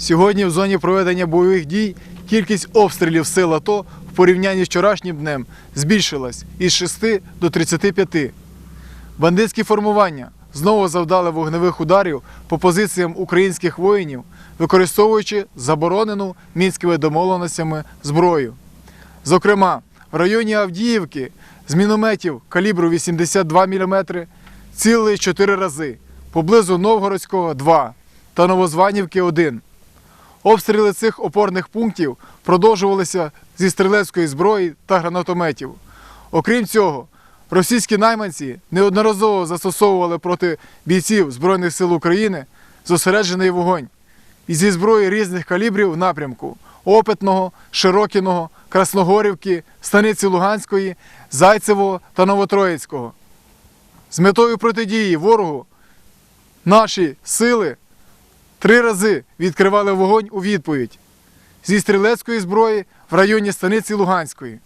Сьогодні в зоні проведення бойових дій кількість обстрілів сил АТО в порівнянні з вчорашнім днем збільшилась із 6 до 35. Бандитські формування знову завдали вогневих ударів по позиціям українських воїнів, використовуючи заборонену мінськими домовленостями зброю. Зокрема, в районі Авдіївки з мінометів калібру 82 мм цілили 4 рази, поблизу Новгородського 2 та Новозванівки 1. Обстріли цих опорних пунктів продовжувалися зі стрілецької зброї та гранатометів. Окрім цього, російські найманці неодноразово застосовували проти бійців Збройних сил України зосереджений вогонь і зі зброї різних калібрів в напрямку Опитного, Широкіного, Красногорівки, Станиці Луганської, Зайцевого та Новотроїцького. З метою протидії ворогу наші сили три рази відкривали вогонь у відповідь зі стрілецької зброї в районі станиці Луганської.